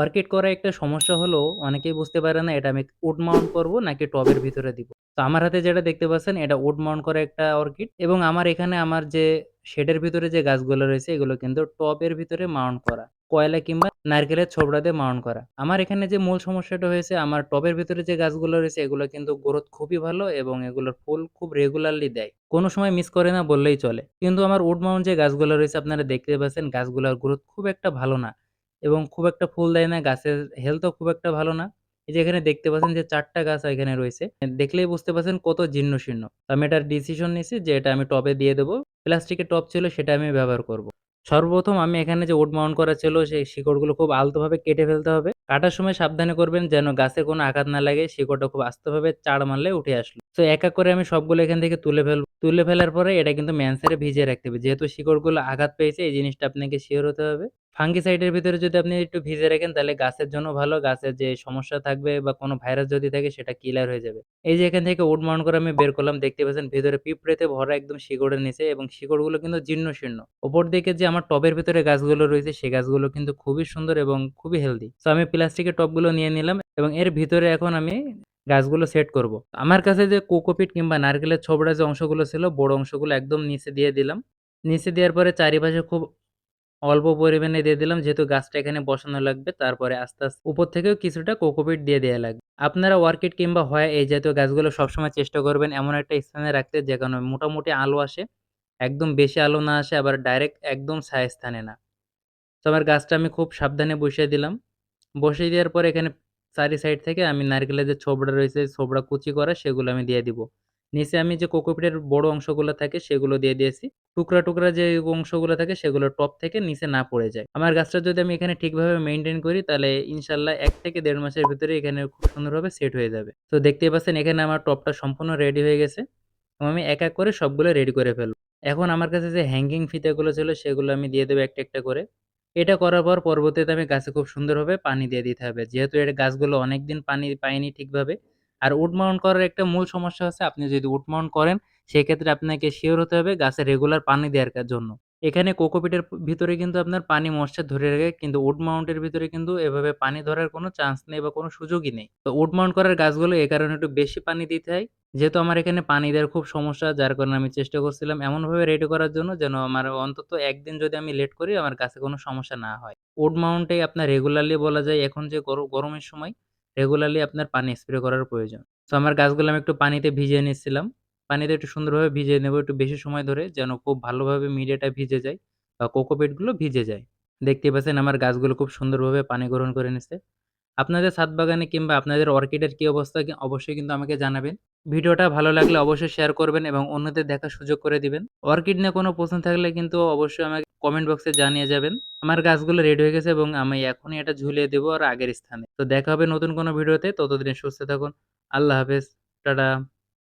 Orchid করা একটা সমস্যা হলো অনেকেই বুঝতে পারে না এটা আমি উড মাউন্ট করব নাকি টবের ভিতরে দিব। তো আমার হাতে যেটা দেখতে পাচ্ছেন এটা উড মাউন্ট করা একটা অর্কিড এবং আমার এখানে আমার যে শেডের ভিতরে যে গাছগুলো রয়েছে এগুলো কিন্তু টবের ভিতরে মাউন্ট করা। কয়লা কিংবা নারকেলের ছোবড়া দিয়ে মাউন্ট করা। আমার এখানে যে মূল সমস্যাটা হয়েছে আমার টবের ভিতরে যে গাছগুলো রয়েছে এগুলো কিন্তু গ্রোথ খুবই ভালো এবং এগুলোর ফুল খুব রেগুলারলি দেয়। কোনো সময় মিস করে না বললেই চলে। কিন্তু আমার উড মাউন্ট যে গাছগুলো রয়েছে আপনারা দেখতে পাচ্ছেন গাছগুলোর গ্রোথ খুব একটা ভালো না। এবং খুব একটা ফুল দেয় না, গাছের হেলথও খুব একটা ভালো না। এই যে এখানে দেখতে পাচ্ছেন যে ৪ টা গাছ এখানে রয়েছে। দেখলেই বুঝতে পারছেন কত জীর্ণ-শীর্ণ। আমি এটার ডিসিশন নিয়েছি যে এটা আমি টবে দিয়ে দেব। প্লাস্টিকের টব ছিল সেটা আমি ব্যবহার করব। সর্বপ্রথম আমি এখানে যে উড মাউন্ট করা ছিল সেই শিকড়গুলো খুব আলতোভাবে কেটে ফেলতে হবে। কাটার সময় সাবধানে করবেন যেন গাছে কোনো আঘাত না লাগে। শিকড়টা খুব আস্তেভাবে চাড় মারলে উঠে আসলো। তো এক, এক করে আমি সবগুলো এখান থেকে তুলে ফেলব। তুলে ফেলার পরে এটা কিন্তু ম্যানসারে ভিজিয়ে রাখতে হবে। যেহেতু শিকড়গুলো আঘাত পেয়েছে এই জিনিসটা আপনাকে শিওর হতে হবে। ফাঙ্গিসাইডের ভিতরে যদি আপনি একটু ভিজে রাখেন, তাহলে গাছের জন্য ভালো। গাছের যে সমস্যা থাকবে বা কোনো ভাইরাস যদি থাকে, সেটা ক্লিয়ার হয়ে যাবে। এই যে এখান থেকে উড মাউন্ট করে আমি বের করলাম, দেখতে পাচ্ছেন ভেতরে পিঁপড়েতে ভরা একদম শিকড়ের নিচে এবং শিকড়গুলো কিন্তু জীর্ণ-শীর্ণ। ওপর দিকে যে আমার টবের ভিতরে গাছগুলো রয়েছে সেই গাছগুলো কিন্তু খুবই সুন্দর এবং খুবই হেলদি। তো আমি প্লাস্টিকের টবগুলো নিয়ে নিলাম এবং এর ভিতরে এখন আমি গাছগুলো সেট করব। আমার কাছে যে কোকোপিট কিংবা নারকেলের ছোবড়া যে অংশগুলো ছিল, বড় অংশগুলো একদম নিচে দিয়ে দিলাম। নিচে দেওয়ার পরে চারিপাশে খুব অল্প পরিমাণে দিয়ে দিলাম যেহেতু গাছটা এখানে বসানো লাগবে। তারপরে আস্তে, আস্তে উপর থেকেও কিছুটা কোকোপিট দিয়ে দেওয়া লাগবে। আপনারা অর্কিড কিংবা হয় এই জাতীয় গাছগুলো সবসময় চেষ্টা করবেন এমন একটা স্থানে রাখতে যেখানে মোটামুটি আলো আসে। একদম বেশি আলো না আসে আবার ডাইরেক্ট একদম ছায়া স্থানে না। তো আমার গাছটা আমি খুব সাবধানে বসিয়ে দিলাম। বসিয়ে দেওয়ার পরে এখানে চারি সাইড থেকে আমি নারকেলের যে ছোবড়া রয়েছে ছোবড়া কুচি করা সেগুলো আমি দিয়ে দিব। নিচে আমি যে কোকোপিটের বড় অংশগুলো থাকে সেগুলো দিয়ে দিয়েছি। টুকরা, টুকরা যে অংশগুলো থাকে সেগুলো টপ থেকে নিচে না পড়ে যায়। আমার গাছটা যদি আমি এখানে ঠিকভাবে মেনটেন করি তাহলে ইনশাল্লাহ এক থেকে দেড় মাসের ভিতরে এখানে খুব সুন্দরভাবে সেট হয়ে যাবে। তো দেখতেই পাচ্ছেন এখানে আমার টবটা সম্পূর্ণ রেডি হয়ে গেছে। আমি এক, এক করে সবগুলো রেডি করে ফেলব। এখন আমার কাছে যে হ্যাঙ্গিং ফিতেগুলো ছিল সেগুলো আমি দিয়ে দেবো একটা, একটা করে। এটা করার পর পরবর্তীতে আমি গাছে খুব সুন্দরভাবে পানি দিয়ে দিতে হবে। যেহেতু এর গাছগুলো অনেকদিন পানি পায়নি ঠিকভাবে। আর উড মাউন্ট করার একটা মূল সমস্যা হচ্ছে আপনি যদি উড মাউন্ট করেন সেক্ষেত্রে আপনাকে শিওর হতে হবে গাছে রেগুলার পানি দেওয়ার জন্য। এখানে কোকোপিটের ভিতরে কিন্তু আপনার পানি ময়েশ্চার ধরে রাখে, কিন্তু উড মাউন্টের ভিতরে কিন্তু এভাবে পানি ধরার কোনো চান্স নেই বা কোনো সুযোগই নেই। তো উড মাউন্ট করার গাছগুলো এ কারণে একটু বেশি পানি দিতে হয়। যেহেতু আমার এখানে পানি দেওয়ার খুব সমস্যা, যার কারণে আমি চেষ্টা করছিলাম এমনভাবে রেডি করার জন্য যেন আমার অন্তত একদিন যদি আমি লেট করি, আমার গাছে কোনো সমস্যা না হয়। উড মাউন্টে আপনার রেগুলারলি বলা যায়, এখন যে গর, গরমের সময় রেগুলারলি আপনার পানি স্প্রে করার প্রয়োজন। তো আমার গাছগুলো আমি একটু পানিতে ভিজিয়ে নিচ্ছিলাম। পানিতে একটু সুন্দরভাবে ভিজিয়ে নেব, একটু বেশি সময় ধরে যেন খুব ভালোভাবে মিডিয়াটা ভিজে যায় বা কোকোপিটগুলো ভিজে যায়। দেখতেই পাচ্ছেন আমার গাছগুলো খুব সুন্দরভাবে পানি গ্রহণ করে নিচ্ছে। আপনাদের ছাদ বাগানে কিংবা আপনাদের অর্কিডের কী অবস্থা অবশ্যই কিন্তু আমাকে জানাবেন। ভিডিওটা ভালো লাগলে অবশ্যই শেয়ার করবেন এবং অন্যদের দেখার সুযোগ করে দিবেন। অর্কিড নিয়ে কোনো প্রশ্ন থাকলে কিন্তু অবশ্যই আমাকে কমেন্ট বক্সে জানিয়ে যাবেন। আমার গাছগুলো রেডি হয়ে গেছে এবং আমি এখনই এটা ঝুলিয়ে দেবো আর আগের স্থানে। তো দেখা হবে নতুন কোনো ভিডিওতে ততদিনে সুস্থ থাকুন। আল্লাহ হাফেজ। টাটা।